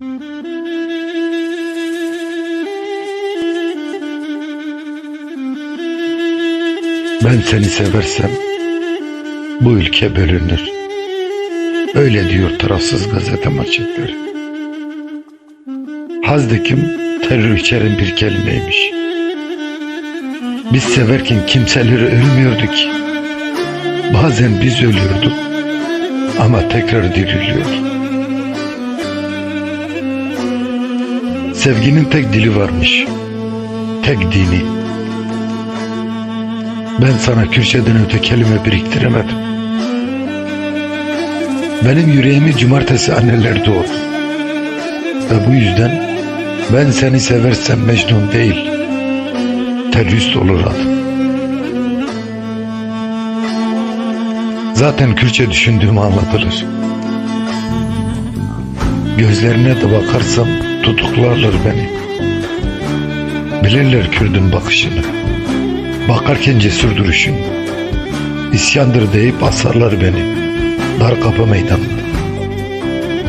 Ben seni seversem bu ülke bölünür. Öyle diyor tarafsız gazete manşetleri. Hazdekim terör içeren bir kelimeymiş. Biz severken kimseleri ölmüyordu ki. Bazen biz ölüyorduk ama tekrar diriliyor. Sevginin tek dili varmış. Tek dini. Ben sana Kürtçeden öte kelime biriktiremedim. Benim yüreğimi cumartesi anneler doğdu. Ve bu yüzden ben seni seversem Mecnun değil, terörist olur adım. Zaten Kürtçe düşündüğüm anlatılır. Gözlerine de bakarsam tutuklarlar beni. Bilirler Kürdün bakışını. Bakarken cesur duruşun. İsyandır deyip asarlar beni. Dar kapı meydanında.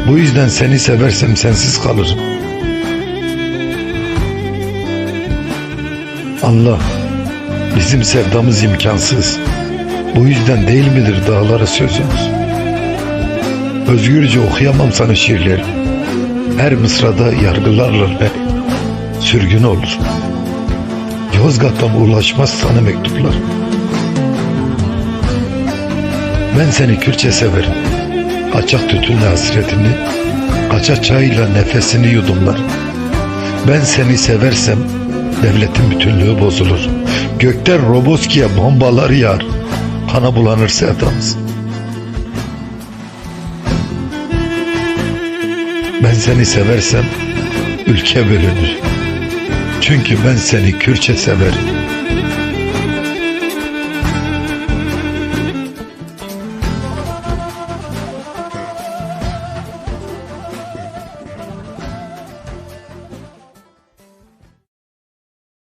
Bu yüzden seni seversem sensiz kalırım. Allah, bizim sevdamız imkansız. Bu yüzden değil midir dağlara sözümüz? Özgürce okuyamam sana şiirleri. Her mısrada yargılarlar beni. Sürgün olur. Yozgat'tan ulaşmaz sana mektuplar. Ben seni Kürtçe severim. Kaçak tütünle hasretini, kaçak çayla nefesini yudumlar. Ben seni seversem devletin bütünlüğü bozulur. Gökten Roboski'ye bombalar yağar. Kana bulanır sevdamız. Ben seni seversem ülke bölünür. Çünkü ben seni Kürtçe severim.